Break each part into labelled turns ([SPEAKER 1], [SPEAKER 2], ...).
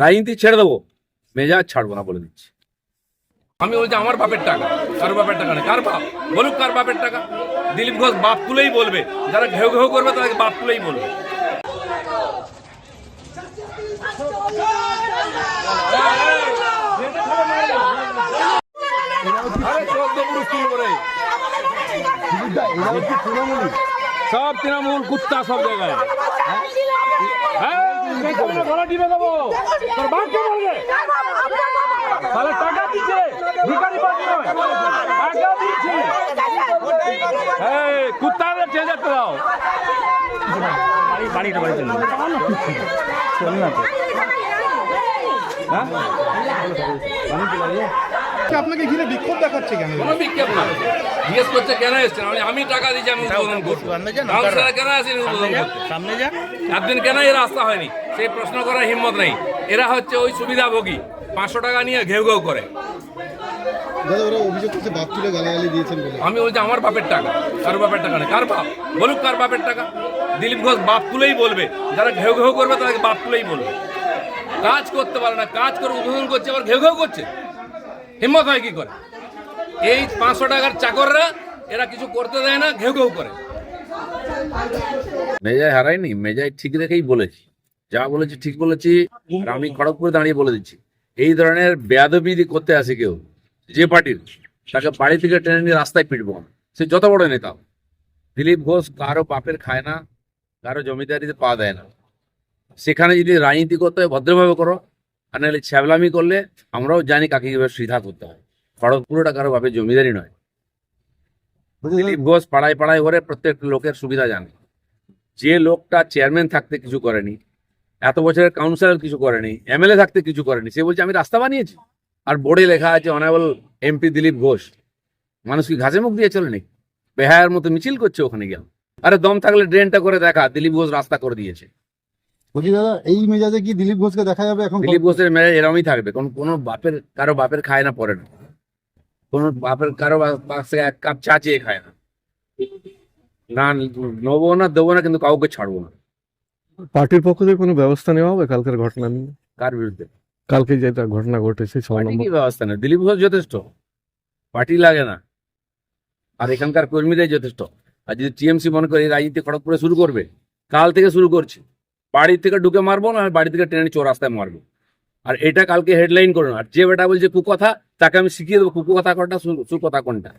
[SPEAKER 1] রাজনীতি ছেড়ে দেবো। মেজাজ ছাড়বো না বলে দিচ্ছি। আমি বলছি আমার বাপের টাকা। কার বাপের টাকা না কার বাপ? বলুক কার বাপের টাকা। দিলীপ ঘোষ বাপ তুলেই বলবে। যারা ঘেউ ঘেউ করবে তাদেরকে বাপ তুলেই বলবে। সব তৃণমূল কুত্তা সব জায়গায়। হ্যাঁ, ঘোড়া টিপে দেবো। তোর বাপ কে বলবে? তাহলে টাকা দিচ্ছে, ভিখারি বাপ নয়। টাকা দিচ্ছে। এই, চেঁচে তো দাও।
[SPEAKER 2] আপনাকে ঘিরে বিক্ষোভ দেখাচ্ছে কেন?
[SPEAKER 1] কোনো বিক্ষেপ না। জিজ্ঞেস করছে কেন এসছেন? আমি আমি টাকা দিচ্ছি আমি উদ্বোধন করব। কাউন্সিলর কেন আসেন উদ্বোধন
[SPEAKER 2] সামনে যান
[SPEAKER 1] একদিন কেন এর রাস্তা হয়নি? সেই প্রশ্ন করার হিম্মত নেই। এরা হচ্ছে ওই সুবিধাভোগী। পাঁচশো টাকা নিয়ে ঘেউ ঘেউ করে।
[SPEAKER 3] দাদা ওরা অভিযোগ করছে বাপ তুলে গালাগালি দিয়েছেন বলে।
[SPEAKER 1] আমি বলছি আমার বাপের টাকা। কার বাপের টাকা নেই। কার বাপ? বলুক কার বাপের টাকা। দিলীপ ঘোষ বাপ তুলেই বলবে। যারা ঘেউ ঘেউ করবে তাদেরকে বাপ তুলেই বলবে। কাজ করতে পারে না কাজ করে উদ্বোধন করছে আবার ঘেউ ঘেউ করছে। হিম্মত হয় কি করে? এই পাঁচশো টাকার চাকররা এরা কিছু করতে দেয় না, ঘেউ ঘেউ করে। মেজায় হারাইনি মেজায় ঠিক রেখেই বলেছি। যা বলেছি ঠিক বলেছি আমি খড়গপুরে দাঁড়িয়ে বলে দিচ্ছি। এই ধরনের বেয়াদবি করতে আসে কেউ, যে পার্টির, তাকে বাড়ি থেকে টেনে নিয়ে রাস্তায় পিটবো সে যত বড় নেতা দিলীপ ঘোষ কারও বাপের খায় না, কারও জমিদারিতে পা দেয় না। সেখানে যদি রাজনীতি করতে হয়, ভদ্রভাবে করো। আর নাহলে ছ্যাবলামি করলে আমরাও জানি কাকে কীভাবে সিধা করতে হয়। খড়গপুরটা কারও বাপের জমিদারি নয়। দিলীপ ঘোষ পাড়ায় পাড়ায় ঘরে প্রত্যেক লোকের সুবিধা জানে। যে লোকটা চেয়ারম্যান থাকতে কিছু করেনি এত বছরের কাউন্সিলর কিছু করেনি এমএলএ থাকতে কিছু করেনি সে বলছে আমি রাস্তা বানিয়েছি। আর বোর্ডে লেখা আছে অনারেবল এমপি দিলীপ ঘোষ। মানুষ কি ঘাসে মুখ দিয়ে চলে নাকি? বেহায়ার মতো মিছিল করছে ওখানে গেল আরে দম থাকলে ড্রেনটা করে দেখা দিলীপ ঘোষ রাস্তা করে দিয়েছে।
[SPEAKER 3] বলছি দাদা এই মেজাজে কি দিলীপ ঘোষকে দেখা যাবে এখন
[SPEAKER 1] দিলীপ ঘোষের মেয়ে এরমই থাকবে। কোন কোনো বাপের কারও বাপের খায় না পরে না। কোনো বাপের কারও পাশে এক কাপ চা চেয়ে খায় না। না নেব না দেবো না কিন্তু কাউকে ছাড়বো না।
[SPEAKER 4] পার্টির পক্ষ থেকে কোনো ব্যবস্থা নেওয়া হবে কালকের ঘটনা নিয়ে?
[SPEAKER 1] কার বিরুদ্ধে?
[SPEAKER 4] কালকে যেটা ঘটনা ঘটেছে ছ নম্বর।
[SPEAKER 1] কি ব্যবস্থা নেই দিলীপ ঘোষ যথেষ্ট। পার্টি লাগে না। আর এখানকার কর্মীরাই যথেষ্ট। আর যদি টিএমসি মনে করে এই রাজনীতি খড়গপুরে শুরু করবে কাল থেকে শুরু করছি। বাড়ি থেকে ঢুকে মারবো না বাড়ি থেকে ট্রেনে চোর রাস্তায় মারবো। আর এটা কালকে হেডলাইন করুন আর যে বেটা বলছে কুকথা, তাকে আমি শিখিয়ে দেবো কুকথা কোনটা সুকথা কোনটা।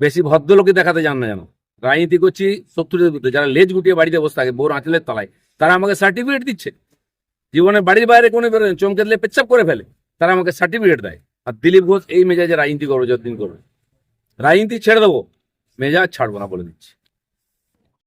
[SPEAKER 1] বেশি ভদ্রলোকে দেখাতে যান না যেন। রাজনীতি করছি শত্রুদের বিরুদ্ধে। যারা লেজ গুটিয়ে বাড়িতে বসে থাকে, বোর আঁচলের তলায়, তারা আমাকে সার্টিফিকেট দিচ্ছে। জীবনে বাড়ির বাইরে কোনো বেরোয় চমকে দিলে পেচ্ছাপ করে ফেলে। তারা আমাকে সার্টিফিকেট দেয়। আর দিলীপ ঘোষ এই মেজাজে রাজনীতি করব, যতদিন করবে। রাজনীতি ছেড়ে দেবো। মেজাজ ছাড়বো না বলে দিচ্ছি।